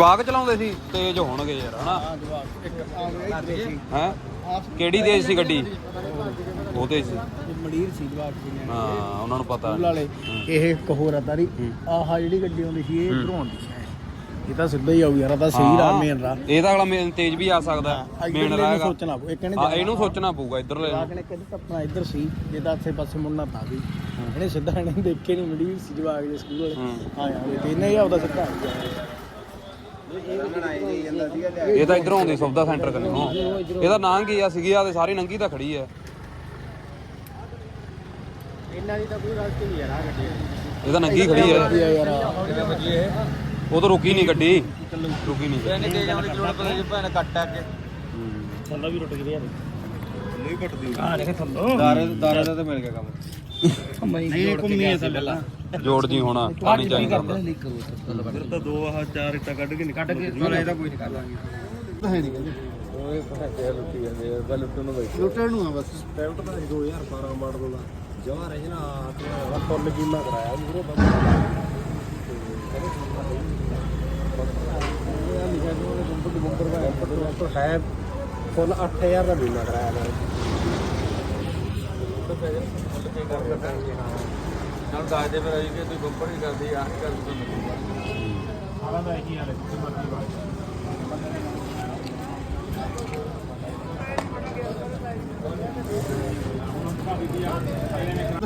ਬਾਗ ਚਲਾਉਂਦੇ ਸੀ? ਤੇਜ਼ ਹੋਣਗੇ ਯਾਰ ਹਨਾ? ਹਾਂ ਜਵਾਬ ਇੱਕ ਸੀ। ਹੈ? ਕਿਹੜੀ ਤੇਜ਼ ਸੀ ਗੱਡੀ? ਉਹ ਤੇਜ਼ ਸੀ। ਮੜੀਰ ਸੀ ਜਵਾਬ ਜੀ ਨੇ। ਹਾਂ ਉਹਨਾਂ ਨੂੰ ਪਤਾ ਸਕੂਲ ਵਾਲੇ। ਇਹ ਇੱਕ ਹੋਰ ਆ ਤਾਰੀ। ਆਹ ਜਿਹੜੀ ਗੱਡੀ ਆਉਂਦੀ ਸੀ ਇਹ ਇਧਰੋਂ ਆਉਂਦੀ ਸੀ। ਇਹ ਤਾਂ ਸਿੱਧਾ ਹੀ ਆਉ ਯਾਰ ਇਹ ਤਾਂ ਸਹੀ ਰਾਹ ਮੇਨ ਰਾਹ। ਇਹ ਤਾਂ ਅਗਲਾ ਮੇਨ ਤੇਜ਼ ਵੀ ਆ ਸਕਦਾ। ਮੇਨ ਰਾਹ ਹੈਗਾ। ਸੋਚਣਾ ਪਊ ਇੱਕ ਨੇ ਹਾਂ ਇਹਨੂੰ ਸੋਚਣਾ ਪਊਗਾ ਇੱਧਰਲੇ ਨੂੰ। ਜਵਾਕ ਨੇ ਕਹਿੰਦਾ ਟੱਪਣਾ ਇੱਧਰ ਸੀ ਜੇ ਤਾਂ ਆਸੇ ਪਾਸੇ ਮੁੜਨਾ ਤਾਂ ਵੀ। ਇਹਨੇ ਸਿੱਧਾ ਇਹਨੇ ਦੇਖੇ ਨਹੀਂ ਮੜੀਰ ਸੀ ਜਵਾਕ ਦੇ ਸਕੂਲ ਵਾਲੇ। ਹਾਂ। ਯਾਰ ਤੇ ਇਹਨੇ ਹੀ ਆਉਦਾ ਸਿੱਧਾ ਆ ਗਿਆ। ਇਹ ਤਾਂ ਇਧਰੋਂ ਆਉਂਦੀ ਸੌਦਾ ਸੈਂਟਰ ਕੰਨੋਂ। ਇਹਦਾ ਨਾਂ ਕੀ ਆ? ਸੀਗੀ ਆ ਤੇ ਸਾਰੀ ਨੰਗੀ ਤਾਂ ਖੜੀ ਆ। ਇਹਨਾਂ ਦੀ ਤਾਂ ਕੋਈ ਗਲਤੀ ਨਹੀਂ ਯਾਰ ਆ ਗੱਡੀ ਇਹ ਤਾਂ ਨੰਗੀ ਖੜੀ ਆ। ਯਾਰ। ਉਹ ਤਾਂ ਰੁਕੀ ਨਹੀਂ ਗੱਡੀ। ਰੁਕੀ ਨਹੀਂ ਇਹਨੇ ਤੇ ਜਾਣ ਦੀ ਲੋੜ ਪਤਾ ਜੇ ਭੈਣ ਕੱਟ ਆ ਕੇ। ਥੱਲਾ ਵੀ ਰੁੱਟ ਗਿਆ ਨਹੀਂ ਘਟਦੀ ਆ। ਦੇਖੇ ਥੱਲੋਂ। ਦਾਰੇ ਦਾਰੇ ਦਾ ਤਾਂ ਮਿਲ ਗਿਆ ਕੰਮ। ਨਹੀਂ ਘੁੰਮੀ ਐ ਥੱਲੇ। ਜੋੜ ਜੀ ਹੋਣਾ ਪਾਣੀ ਚਾਹੀਦਾ ਹੁੰਦਾ ਫਿਰ ਤਾਂ ਦੋ ਆਹ ਚਾਰ ਇੱਟਾਂ ਕੱਢ ਕੇ ਕੱਢ ਕੇ ਨਿਕਲ ਇਹਦਾ ਕੋਈ ਨਹੀਂ ਕਰਦਾਂਗੇ ਹੈ ਨਹੀਂ ਕਹਿੰਦੇ। ਓਏ ਪਟਾਕੇ ਲੁੱਟੀ ਜਾਂਦੇ ਆ ਬਲ ਲੁੱਟਣ ਨੂੰ ਬੈਠੇ। ਲੁੱਟਣ ਨੂੰ ਆ ਬਸ। ਟੈਂਟ ਤਾਂ 2012 ਮਾਡਲ ਦਾ। ਜਮਾ ਰਹਿ ਜਨਾ ਤੇ ਫੁੱਲ ਕੀਮਾ ਕਰਾਇਆ ਮੂਰੋ ਬੰਦ ਹੈ। ਫੁੱਲ 8000 ਦਾ ਬੀਮਾ ਕਰਾਇਆ ਮੈਂ ਨਾਲ ਦੱਸ ਦੇ ਫਿਰ ਅਸੀਂ ਕਿ ਤੂੰ ਬੰਪਰ ਨਹੀਂ ਕਰਦੀ ਆਹ ਕਰ ਤੂੰ ਸਾਰਾ ਦਾ ਇਹੀ ਹਾਲ ਹੈ ਜਿੱਥੇ ਮਰਜ਼ੀ ਹੈ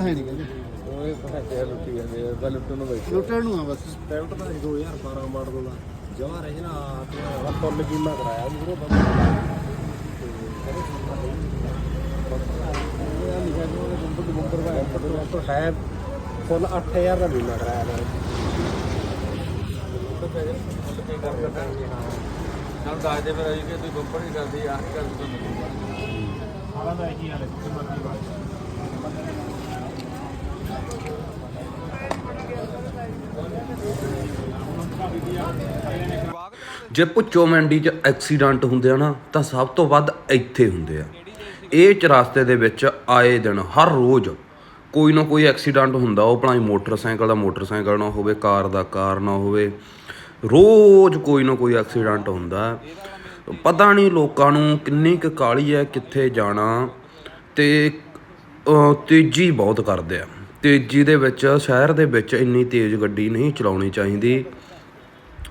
ਨਹੀਂ ਕਹਿੰਦੇ ਓਏ ਪਟਾਕੇ ਲੁੱਟੀ ਜਾਂਦੇ ਆ ਬਲ ਲੁੱਟਣ ਨੂੰ ਬੈਠੇ ਲੁੱਟਣ ਨੂੰ ਆ ਬਸ। ਟੈਂਟ ਤਾਂ 2012 ਮਾਡਲ ਦਾ। ਜਮਾ ਰਹਿ ਜਨਾ ਤੇ ਫੁੱਲ ਕੀਮਾ ਕਰਾਇਆ ਮੂਰੋ ਬੰਦ। ਹੈ। ਫੁੱਲ 8000 ਦਾ ਬੀਮਾ ਕਰਾਇਆ ਮੈਂ ਨਾਲ ਦੱਸ ਦੇ ਫਿਰ ਅਸੀਂ ਕਿ ਤੂੰ ਬੰਪਰ ਨਹੀਂ ਕਰਦੀ ਆਹ ਕਰ ਤੂੰ ਸਾਰਾ ਦਾ ਇਹੀ ਹਾਲ ਹੈ ਜਿੱਥੇ ਮਰਜ਼ੀ ਬਾਤ ਜੇ ਪੁੱਚੋ ਮੰਡੀ 'ਚ ਐਕਸੀਡੈਂਟ ਹੁੰਦੇ ਆ ਨਾ, ਤਾਂ ਸਭ ਤੋਂ ਵੱਧ ਇੱਥੇ ਹੁੰਦੇ ਆ। ਇਹ ਚਰਸਤੇ ਦੇ ਵਿੱਚ ਆਏ ਦਿਨ ਹਰ ਰੋਜ਼ ਕੋਈ ਨਾ ਕੋਈ ਐਕਸੀਡੈਂਟ ਹੁੰਦਾ, ਉਹ ਭਾਵੇਂ ਮੋਟਰਸਾਈਕਲ ਦਾ ਮੋਟਰਸਾਈਕਲ ਨਾ ਹੋਵੇ, ਕਾਰ ਦਾ ਕਾਰ ਨਾ ਹੋਵੇ। ਰੋਜ਼ ਕੋਈ ਨਾ ਕੋਈ ਐਕਸੀਡੈਂਟ ਹੁੰਦਾ। ਪਤਾ ਨਹੀਂ ਲੋਕਾਂ ਨੂੰ ਕਿੰਨੀ ਕੁ ਕਾਲੀ ਹੈ, ਕਿੱਥੇ ਜਾਣਾ। ਤੇ ਤੇਜ਼ੀ ਬਹੁਤ ਕਰਦੇ ਆ। ਤੇਜ਼ੀ ਦੇ ਵਿੱਚ, ਸ਼ਹਿਰ ਦੇ ਵਿੱਚ ਇੰਨੀ ਤੇਜ਼ ਗੱਡੀ ਨਹੀਂ ਚਲਾਉਣੀ ਚਾਹੀਦੀ।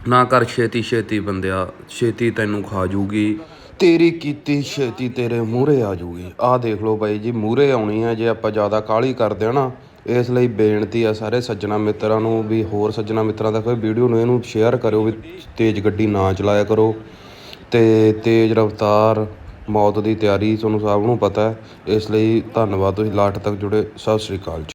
ਨਾ ਕਰ ਛੇਤੀ ਛੇਤੀ ਬੰਦਿਆ, ਛੇਤੀ ਤੈਨੂੰ ਖਾ ਜੂਗੀ। ਤੇਰੀ ਕੀਤੀ ਛੇਤੀ ਤੇਰੇ ਮੂਹਰੇ ਆ ਜੂਗੀ। ਆਹ ਦੇਖ ਲਓ ਬਾਈ ਜੀ, ਮੂਹਰੇ ਆਉਣੀ ਹੈ ਜੇ ਆਪਾਂ ਜ਼ਿਆਦਾ ਕਾਹਲੀ ਕਰਦੇ ਆ ਨਾ, ਇਸ ਲਈ ਬੇਨਤੀ ਆ ਸਾਰੇ ਸੱਜਣਾ ਮਿੱਤਰਾਂ ਨੂੰ ਵੀ ਹੋਰ ਸੱਜਣਾ ਮਿੱਤਰਾਂ ਦਾ ਕੋਈ ਵੀਡੀਓ ਨੂੰ ਇਹਨੂੰ ਸ਼ੇਅਰ ਕਰਿਓ ਵੀ ਤੇਜ਼ ਗੱਡੀ ਨਾ ਚਲਾਇਆ ਕਰੋ। ਤੇ ਤੇਜ਼ ਰਫ਼ਤਾਰ ਮੌਤ ਦੀ ਤਿਆਰੀ ਤੁਹਾਨੂੰ ਸਭ ਨੂੰ ਪਤਾ ਹੈ। ਇਸ ਲਈ ਧੰਨਵਾਦ, ਤੁਸੀਂ ਲਾਸਟ ਤੱਕ ਜੁੜੇ। ਸਤਿ ਸ੍ਰੀ ਅਕਾਲ ਜੀ।